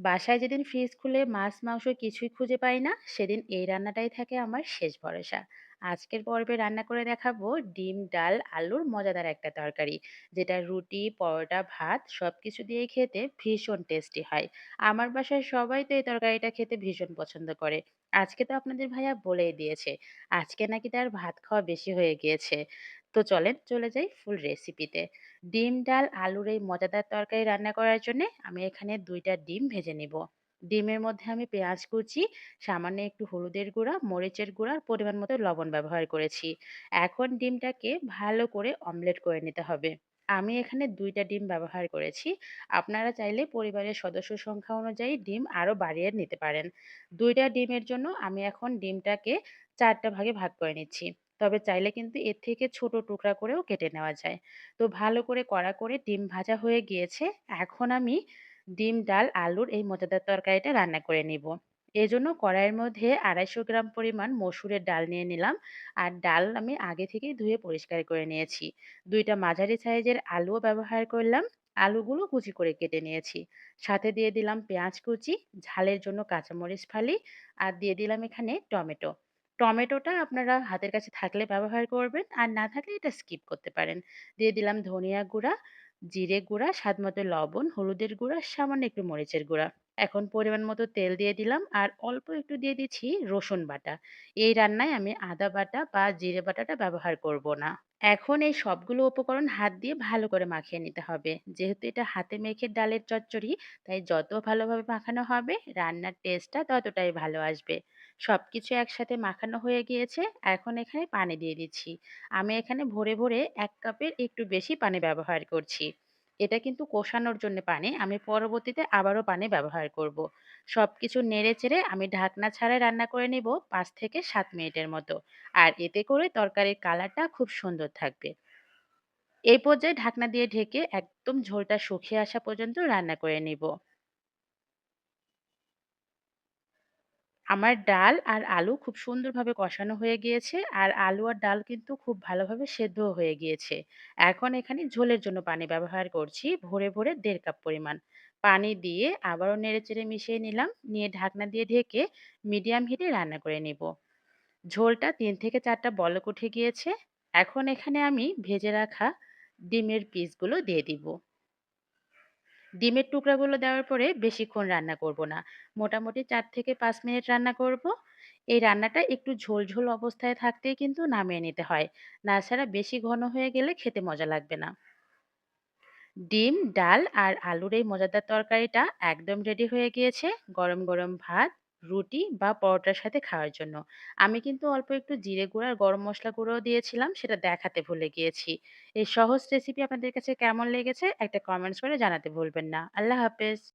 বাসায় যেদিন ফ্রিজ খুলে মাছ, মাংস কিছুই খুঁজে পাই না, সেদিন এই রান্নাটাই থাকে আমার শেষ ভরসা। আজকের পর্বে রান্না করে দেখাবো ডিম, ডাল, আলুর মজাদার একটা তরকারি, যেটা রুটি, পরোটা, ভাত সব কিছু দিয়ে খেতে ভীষণ টেস্টি হয়। আমার বাসায় সবাই তো এই তরকারিটা খেতে ভীষণ পছন্দ করে। আজকে তো আপনাদের ভাইয়া বলেই দিয়েছে, আজকে নাকি তার ভাত খাওয়া বেশি হয়ে গিয়েছে। তো চলেন চলে যাই ফুল রেসিপিতে ডিম, ডাল, আলুর এই মজাদার তরকারি রান্না করার জন্যে আমি এখানে দুইটা ডিম ভেজে নিব। ডিমের মধ্যে আমি পেঁয়াজ কুচি, সামান্য একটু হলুদের গুঁড়া, মরিচের গুঁড়া পরিমাণ মতো লবণ ব্যবহার করেছি। এখন ডিমটাকে ভালো করে অমলেট করে নিতে হবে। আমি এখানে দুইটা ডিম ব্যবহার করেছি। আপনারা চাইলে পরিবারের সদস্য সংখ্যা অনুযায়ী ডিম আরও বাড়িয়ে নিতে পারেন। দুইটা ডিমের জন্য আমি এখন ডিমটাকে চারটা ভাগে ভাগ করে নিচ্ছি। তবে চাইলে কিন্তু এর থেকে ছোট টুকরা করেও কেটে নেওয়া যায়। তো ভালো করে কড়া করে ডিম ভাজা হয়ে গিয়েছে। এখন আমি ডিম, ডাল, আলুর এই মজাদার তরকারিটা রান্না করে নিব। এজন্য কড়াইয়ের মধ্যে ২৫০ গ্রাম পরিমাণ মসুরের ডাল নিয়ে নিলাম। আর ডাল আমি আগে থেকেই ধুয়ে পরিষ্কার করে নিয়েছি। দুইটা মাঝারি সাইজের আলুও ব্যবহার করলাম। আলুগুলো কুচি করে কেটে নিয়েছি। সাথে দিয়ে দিলাম পেঁয়াজ কুচি, ঝালের জন্য কাঁচামরিচ ফালি আর দিয়ে দিলাম এখানে টমেটো। টমেটোটা আপনারা হাতের কাছে থাকলে ব্যবহার করবেন আর না থাকলে এটা স্কিপ করতে পারেন। দিয়ে দিলাম ধনিয়া গুঁড়া, জিরে গুঁড়া, স্বাদ মতো লবণ, হলুদের গুঁড়া, সামান্য একটু মরিচের গুঁড়া। এখন পরিমাণ মতো তেল দিয়ে দিলাম আর অল্প একটু দিয়ে দিচ্ছি রসুন বাটা। এই রান্নায় আমি আদা বাটা বা জিরে বাটাটা ব্যবহার করব না। এখন এই সবগুলো উপকরণ হাত দিয়ে ভালো করে মাখিয়ে নিতে হবে। যেহেতু এটা হাতে মেখে ডালের চচ্চড়ি, তাই যত ভালোভাবে মাখানো হবে রান্নার টেস্টটা ততটাই ভালো আসবে। সবকিছু একসাথে মাখানো হয়ে গিয়েছে। এখন এখানে পানি দিয়ে দিচ্ছি। আমি এখানে ভরে, ভরে এক কাপের একটু বেশি পানি ব্যবহার করছি। এটা কিন্তু কষানোর জন্য পানি। আমি পরবর্তীতে আবারও পানি ব্যবহার করব। সব কিছু নেড়ে-চেড়ে আমি ঢাকনা ছাড়াই রান্না করে নিব ৫ থেকে সাত মিনিটের মতো। আর এতে করে তরকারির কালারটা খুব সুন্দর থাকবে। এই পর্যায়ে ঢাকনা দিয়ে ঢেকে একদম ঝোলটা শুকিয়ে আসা পর্যন্ত রান্না করে নিব। আমার ডাল আর আলু খুব সুন্দরভাবে কষানো হয়ে গিয়েছে আর আলু আর ডাল কিন্তু খুব ভালোভাবে সেদ্ধ হয়ে গিয়েছে। এখন এখানে ঝোলের জন্য পানি ব্যবহার করছি ভরে, ভরে দেড় কাপ পরিমাণ। পানি দিয়ে আবারও নেড়েচেড়ে মিশিয়ে নিলাম। নিয়ে ঢাকনা দিয়ে ঢেকে মিডিয়াম হিটে রান্না করে নিব। ঝোলটা তিন থেকে ৪ টা বলক উঠে গিয়েছে। এখন এখানে আমি ভেজে রাখা ডিমের পিসগুলো দিয়ে দিব। ডিমের টুকরাগুলো দেওয়ার পরে বেশিক্ষণ রান্না করব না। মোটামুটি চার থেকে পাঁচ মিনিট রান্না করব। এই রান্নাটা একটু ঝোল, ঝোল অবস্থায় থাকতেই কিন্তু নামিয়ে নিতে হয়। না ছাড়া বেশি ঘন হয়ে গেলে খেতে মজা লাগবে না। ডিম, ডাল আর আলুর এই মজাদার তরকারিটা একদম রেডি হয়ে গিয়েছে গরম, গরম ভাত, রুটি বা পরোটার সাথে খাওয়ার জন্য। আমি কিন্তু অল্প একটু জিরে গুঁড়া আর গরম মশলা গুঁড়োও দিয়েছিলাম, সেটা দেখাতে ভুলে গিয়েছি। এই সহজ রেসিপি আপনাদের কাছে কেমন লেগেছে একটা কমেন্টস করে জানাতে ভুলবেন না। আল্লাহ হাফেজ।